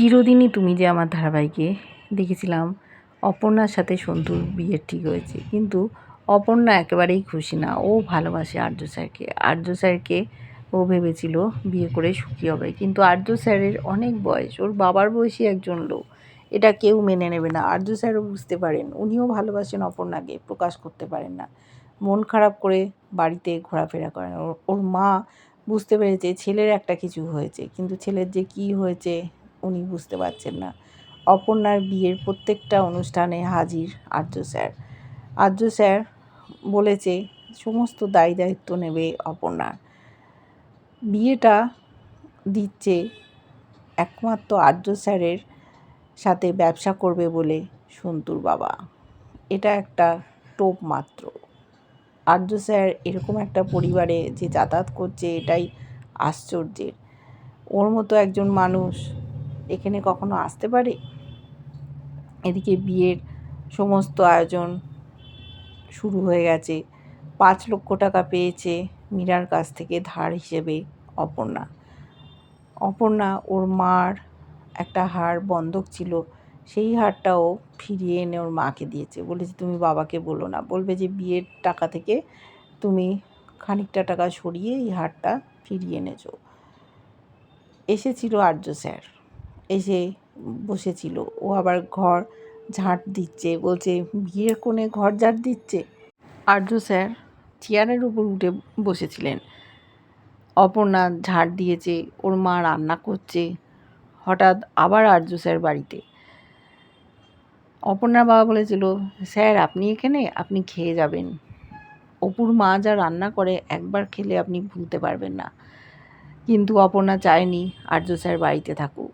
চিরদিনই তুমি যে আমার ধারাবাহিকে দেখেছিলাম, অপর্ণার সাথে সন্তুর বিয়ে ঠিক হয়েছে। কিন্তু অপর্ণা একেবারেই খুশি না। ও ভালোবাসে আর্য স্যারকে। আর্য স্যারকে ও ভেবেছিল বিয়ে করে সুখী হবে। কিন্তু আর্য স্যারের অনেক বয়স। ওর বাবার বয়সী একজন লোক। এটা কেউ মেনে নেবে না। আর্য স্যারও বুঝতে পারেন। উনিও ভালোবাসেন অপর্ণাকে। প্রকাশ করতে পারেন না। মন খারাপ করে বাড়িতে ঘোরাফেরা করেন। ওর মা বুঝতে পেরেছে ছেলের একটা কিছু হয়েছে। কিন্তু ছেলের যে কি হয়েছে উনি বুঝতে পারছেন না। অপর্ণার বিয়ের প্রত্যেকটা অনুষ্ঠানে হাজির আর্য স্যার। আর্য স্যার বলেছে, সমস্ত দায়ী দায়িত্ব নেবে অপর্ণার বিয়েটা দিচ্ছে একমাত্র আর্য স্যারের সাথে ব্যবসা করবে বলে সন্তুর বাবা। এটা একটা টোপ মাত্র। আর্য স্যার এরকম একটা পরিবারে যে যাতায়াত করছে, এটাই আশ্চর্যের। ওর মতো একজন মানুষ এখানে কখনো আসতে পারে? এদিকে বিয়ের সমস্ত আয়োজন শুরু হয়ে গেছে। পাঁচ লক্ষ টাকা পেয়েছে মীরার কাছ থেকে ধার হিসেবে অপর্ণা। অপর্ণা ওর মার একটা হার বন্ধক ছিল। সেই হারটাও ফিরিয়ে এনে ওর মাকে দিয়েছে। বলেছে, তুমি বাবাকে বলো না। বলবে যে, বিয়ের টাকা থেকে তুমি খানিকটা টাকা সরিয়ে এই হারটা ফিরিয়ে এনেছো। এসেছিল আর্য স্যার। এসে বসেছিল। ও আবার ঘর ঝাঁট দিচ্ছে, বলছে, বিয়ের কোণে ঘর ঝাঁট দিচ্ছে? আর্য স্যার চেয়ারের উপর উঠে বসেছিলেন। অপর্ণা ঝাঁট দিয়েছে, ওর মা রান্না করছে। হঠাৎ আবার আর্য স্যার বাড়িতে। অপর্ণার বাবা বলেছিল, স্যার, আপনি এখানে? আপনি খেয়ে যাবেন। অপুর মা যা রান্না করে, একবার খেলে আপনি ভুলতে পারবেন না। কিন্তু অপর্ণা চায়নি আর্য স্যার বাড়িতে থাকুক।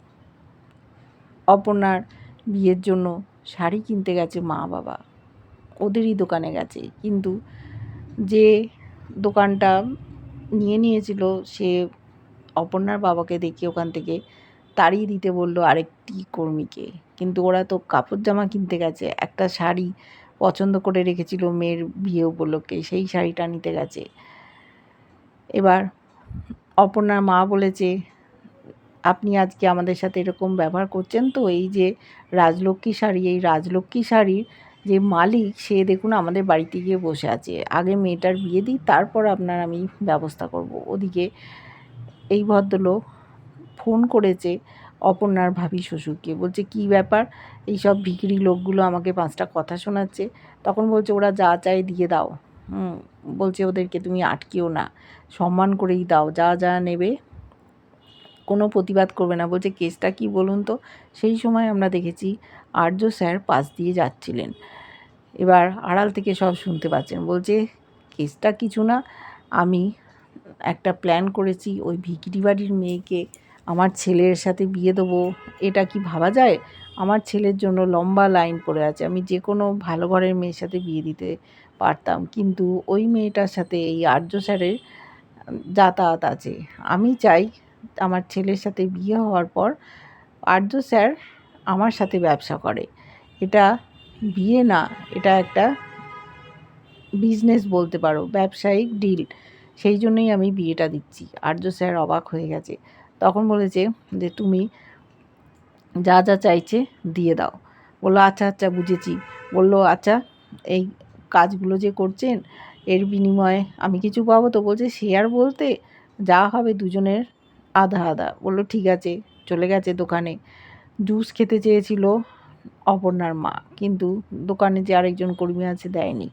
অপর্ণার বিয়ের জন্য শাড়ি কিনতে গেছে মা বাবা। ওদেরই দোকানে গেছে। কিন্তু যে দোকানটা নিয়ে নিয়েছিল, সে অপর্ণার বাবাকে দেখে ওখান থেকে তাড়িয়ে দিতে বলল আরেকটি কর্মীকে। কিন্তু ওরা তো কাপড় জামা কিনতে গেছে, একটা শাড়ি পছন্দ করে রেখেছিল মেয়ের বিয়ে উপলক্ষে, সেই শাড়িটা নিতে গেছে। এবার অপর্ণার মা বলেছে আপনি আজকে আমাদের সাথে এরকম ব্যবহার করছেন তো, এই যে রাজলক্ষ্মী শাড়ি, এই রাজলক্ষ্মী শাড়ির যে মালিক সে দেখুন আমাদের বাড়িতে গিয়ে বসে আছে। আগে মেয়েটার বিয়ে দিই, তারপর আপনার আমি ব্যবস্থা করব। ওদিকে এই ভদ্রলোক ফোন করেছে অপর্ণার ভাবি শ্বশুরকে। বলছে, কি ব্যাপার? এই সব ভিখিরি লোকগুলো আমাকে পাঁচটা কথা শোনাচ্ছে। তখন বলছে, ওরা যা চায় দিয়ে দাও। বলছে, ওদেরকে তুমি আটকেও না। সম্মান করেই দাও, যা যা নেবে কোনো প্রতিবাদ করবে না। বলছে, কেসটা কি বলুন তো? সেই সময় আমরা দেখেছি আর্য স্যার পাশ দিয়ে যাচ্ছিলেন। এবার আড়াল থেকে সব শুনতে পাচ্ছেন। বলছে, কেসটা কিছু না। আমি একটা প্ল্যান করেছি। ওই ভিকিরি বাড়ির মেয়েকে আমার ছেলের সাথে বিয়ে দেবো। এটা কি ভাবা যায়? আমার ছেলের জন্য লম্বা লাইন পড়ে আছে। আমি যে কোনো ভালো ঘরের মেয়ের সাথে বিয়ে দিতে পারতাম। কিন্তু ওই মেয়েটার সাথে এই আর্য স্যারের যাতায়াত আছে। আমি চাই আমার ছেলের সাথে বিয়ে হওয়ার পর আর্য স্যার আমার সাথে ব্যবসা করে। এটা বিয়ে না, এটা একটা বিজনেস বলতে পারো, ব্যবসায়িক ডিল সেই জন্যই আমি বিয়েটা দিচ্ছি। আর্য স্যার অবাক হয়ে গেছে। তখন বলেছে যে, তুমি যা যা চাইছে দিয়ে দাও। বলল আচ্ছা আচ্ছা বুঝেছি। বলল আচ্ছা এই কাজগুলো যে করছেন, এর বিনিময়ে আমি কিছু পাবো? তো বলছে, শেয়ার বলতে যা হবে দুজনের আধা আধা। বলল, ঠিক আছে। চলে গেছে দোকানে। জুস খেতে চেয়েছিল অপর্ণার মা, কিন্তু দোকানে যে আরেকজন কর্মী আছে দেয়নি।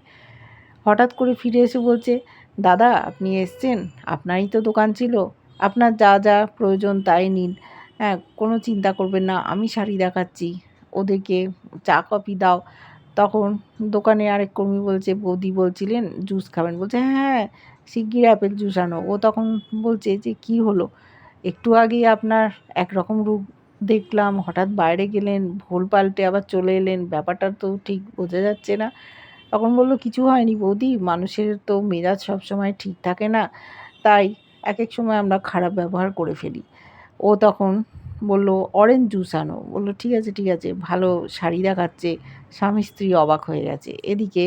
হঠাৎ করে ফিরে এসে বলছে, দাদা, আপনি এসছেন? আপনারই তো দোকান ছিল। আপনার যা যা প্রয়োজন তাই নিন। হ্যাঁ কোনো চিন্তা করবেন না, আমি শাড়ি দেখাচ্ছি। ওদেরকে চা, কফি দাও। তখন দোকানে আরেক কর্মী বলছে, বৌদি বলছিলেন জুস খাবেন। বলছে হ্যাঁ শিগগির অ্যাপেল জুস আনো। ও তখন বলছে যে, কি হলো? একটু আগেই আপনার একরকম রূপ দেখলাম, হঠাৎ বাইরে গেলেন, ভুল পাল্টে আবার চলে এলেন, ব্যাপারটা তো ঠিক বোঝা যাচ্ছে না। তখন বলল, কিছু হয়নি বৌদি, মানুষের তো মেজাজ সবসময় ঠিক থাকে না, তাই এক এক সময় আমরা খারাপ ব্যবহার করে ফেলি। ও তখন বলল অরেঞ্জ জুস আনো। বলল, ঠিক আছে ঠিক আছে, ভালো শাড়ি দেখাচ্ছে, স্বামী স্ত্রী অবাক হয়ে গেছে। এদিকে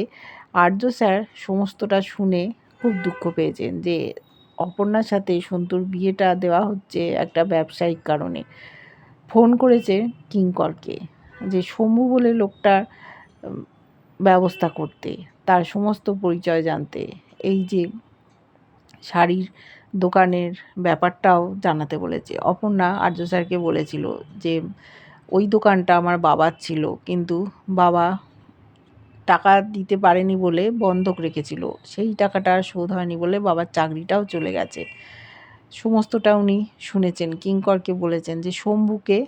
আর্য স্যার সমস্তটা শুনে খুব দুঃখ পেয়েছেন যে অপর্ণার সাথে সন্তুর বিয়েটা দেওয়া হচ্ছে একটা ব্যবসায়িক কারণে। ফোন করেছে কিঙ্করকে যে শম্ভু বলে লোকটার ব্যবস্থা করতে, তার সমস্ত পরিচয় জানতে। এই যে, শাড়ির দোকানের ব্যাপারটাও জানাতে বলেছে। অপর্ণা আর্য স্যারকে বলেছিল যে, ওই দোকানটা আমার বাবার ছিল, কিন্তু বাবা টাকা দিতে পারেনি বলে বন্ধক রেখেছিল। সেই টাকাটা শোধ হয়নি বলে বাবার চাকরিটাও চলে গেছে। সমস্তটা উনি শুনেছেন, কিঙ্করকে বলেছেন যে, শম্ভুকে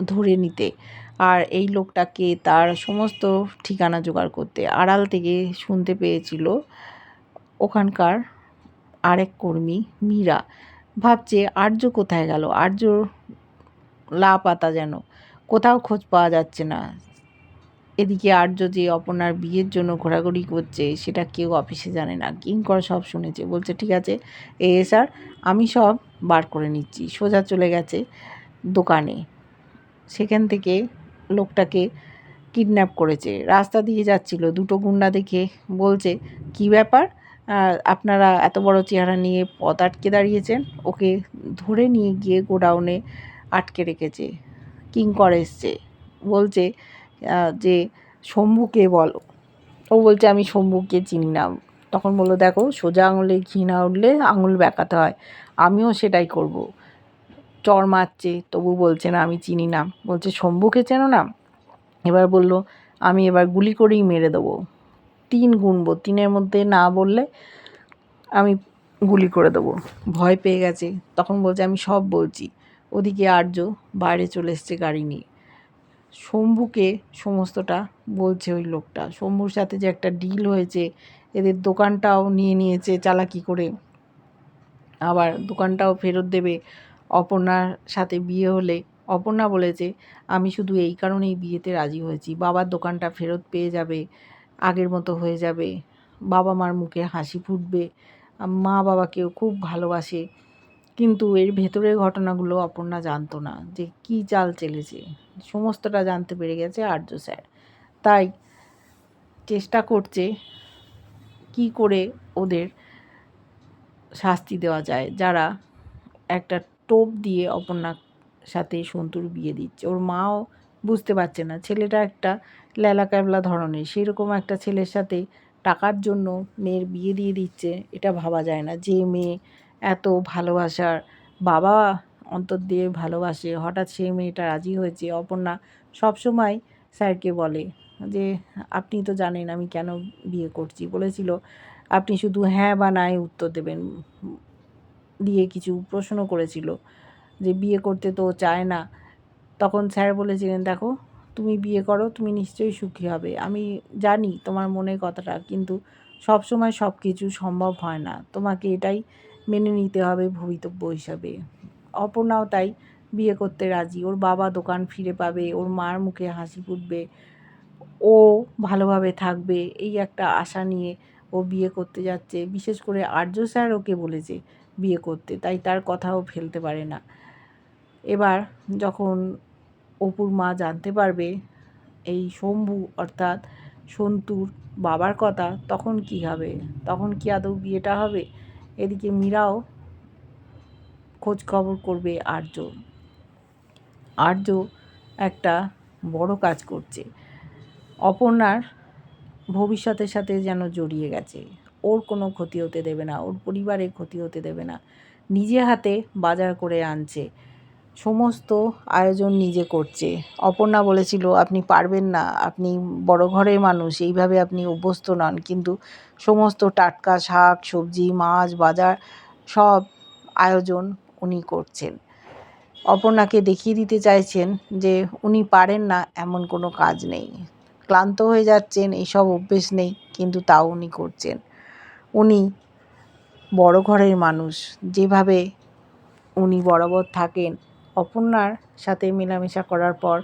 ধরে নিতে। আর এই লোকটাকে তার সমস্ত ঠিকানা জোগাড় করতে। আড়াল থেকে শুনতে পেয়েছিল ওখানকার আরেক কর্মী মীরা। ভাবছে, আর্য কোথায় গেল? আর্য লা পাতা যেন। কোথাও খোঁজ পাওয়া যাচ্ছে না। এদিকে আর্য যে অপর্ণার বিয়ের জন্য ঘোরাঘুরি করছে, সেটা কেউ অফিসে জানে না। কিঙ্কর সব শুনেছে। বলছে, ঠিক আছে এ স্যার, আমি সব বার করে নিচ্ছি। সোজা চলে গেছে দোকানে। সেখান থেকে লোকটাকে কিডন্যাপ করেছে। রাস্তা দিয়ে যাচ্ছিল দুটো গুন্ডা দেখে। বলছে, কি ব্যাপার? আপনারা এত বড় চেহারা নিয়ে পথ আটকে দাঁড়িয়েছেন? ওকে ধরে নিয়ে গিয়ে গোডাউনে আটকে রেখেছে। কিঙ্কর এসছে। বলছে যে শম্ভুকে বলো। ও বলছে, আমি শম্ভুকে চিনি না। তখন বলল, দেখো, সোজা আঙুলে ঘি না উঠলে আঙুল বেঁকাতে হয়। আমিও সেটাই করব। চর মারছে, তবু বলছে না, আমি চিনি না। বলছে, শম্ভুকে চেনো না? এবার বলল, আমি এবার গুলি করেই মেরে দেবো। তিন গুনবো, তিনের মধ্যে না বললে আমি গুলি করে দেবো। ভয় পেয়ে গেছে। তখন বলছে, আমি সব বলছি। ওদিকে আর্য বাইরে চলে এসছে গাড়ি নিয়ে। শম্ভুকে সমস্তটা বলছে ওই লোকটা। শম্ভুর সাথে যে একটা ডিল হয়েছে, এদের দোকানটাও নিয়ে নিয়েছে চালাকি করে। আবার দোকানটাও ফেরত দেবে। অপর্ণার সাথে বিয়ে হলে অপর্ণা বলেছে, আমি শুধু এই কারণেই বিয়েতে রাজি হয়েছি। বাবার দোকানটা ফেরত পেয়ে যাবে, আগের মতো হয়ে যাবে। বাবা মার মুখে হাসি ফুটবে। মা বাবাকেও খুব ভালোবাসে। কিন্তু এর ভেতরের ঘটনাগুলো অপর্ণা জানতো না যে কী চাল চেলেছে। সমস্তটা জানতে পেরে গেছে আর্য স্যার। তাই চেষ্টা করছে কি করে ওদের শাস্তি দেওয়া যায়। যারা একটা টোপ দিয়ে অপর্ণার সাথে সন্তুর বিয়ে দিচ্ছে। ওর মাও বুঝতে পারছে না। ছেলেটা একটা ল্যালা ক্যাবলা ধরনের। সেরকম একটা ছেলের সাথে টাকার জন্য মেয়ের বিয়ে দিয়ে দিচ্ছে। এটা ভাবা যায় না। যে মেয়ে এত ভালোবাসার বাবা অন্তর দিয়ে ভালোবাসে। হঠাৎ সেই মেয়েটা রাজি হয়েছে। অপর্ণা সবসময় স্যারকে বলে যে, আপনি তো জানেন আমি কেন বিয়ে করছি। বলেছিল, আপনি শুধু হ্যাঁ বা নাই উত্তর দেবেন। দিয়ে কিছু প্রশ্ন করেছিল যে, বিয়ে করতে তো চায় না। তখন স্যার বলেছিলেন, দেখো, তুমি বিয়ে করো, তুমি নিশ্চয়ই সুখী হবে। আমি জানি তোমার মনের কথাটা, কিন্তু সব সময় সব কিছু সম্ভব হয় না। তোমাকে এটাই মেনে নিতে হবে ভবিতব্য হিসাবে। অপর্ণাও তাই বিয়ে করতে রাজি। ওর বাবা দোকান ফিরে পাবে, ওর মার মুখে হাসি ফুটবে, ও ভালোভাবে থাকবে, এই একটা আশা নিয়ে ও বিয়ে করতে যাচ্ছে। বিশেষ করে আর্য স্যার ওকে বলেছে বিয়ে করতে, তাই তার কথাও ফেলতে পারে না। এবার যখন অপুর মা জানতে পারবে এই শম্ভু অর্থাৎ সন্তুর বাবার কথা, তখন কি হবে? তখন কি আদৌ বিয়েটা হবে? এদিকে মীরাও খোঁজ খবর করবে আর্য। আর্য একটা বড় কাজ করছে। অপর্ণার ভবিষ্যতের সাথে যেন জড়িয়ে গেছে। ওর কোনো ক্ষতি হতে দেবে না, ওর পরিবারের ক্ষতি হতে দেবে না। নিজে হাতে বাজার করে আনছে। সমস্ত আয়োজন নিজে করছে। অপর্ণা বলেছিল, আপনি পারবেন না, আপনি বড় ঘরের মানুষ, এইভাবে আপনি অভ্যস্ত নন। কিন্তু সমস্ত টাটকা শাক, সবজি, মাছ, বাজার সব আয়োজন উনি করছেন। অপর্ণাকে দেখিয়ে দিতে চাইছেন যে উনি পারেন না, এমন কোনো কাজ নেই। ক্লান্ত হয়ে যাচ্ছেন এইসব অভ্যেস নেই, কিন্তু তাও উনি করছেন। উনি বড় ঘরের মানুষ, যেভাবে উনি বরাবর থাকেন, অপর্ণার সাথে মেলামেশা করার পর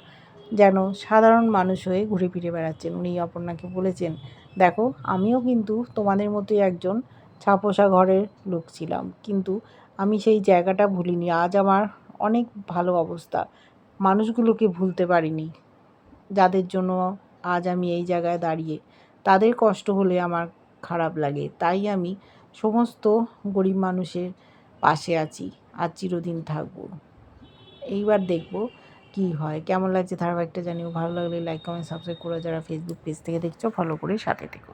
যেন সাধারণ মানুষ হয়ে ঘুরে ফিরে বেড়াচ্ছেন। উনি অপর্ণাকে বলেছেন, দেখো, আমিও কিন্তু তোমাদের মতোই একজন ছাপোষা ঘরের লোক ছিলাম, কিন্তু আমি সেই জায়গাটা ভুলিনি। আজ আমার অনেক ভালো অবস্থা। মানুষগুলোকে ভুলতে পারিনি। যাদের জন্য আজ আমি এই জায়গায় দাঁড়িয়ে, তাদের কষ্ট হলে আমার খারাপ লাগে। তাই আমি সমস্ত গরিব মানুষের পাশে আছি। আর চিরদিন থাকব। এইবার দেখব কি হয়। কেমন লাগছে ধারাবাহিকটা জানিও। ভালো লাগলে লাইক কমেন্ট সাবস্ক্রাইব করে। যারা ফেসবুক পেজ থেকে দেখছ ফলো করে সাথে থেকো।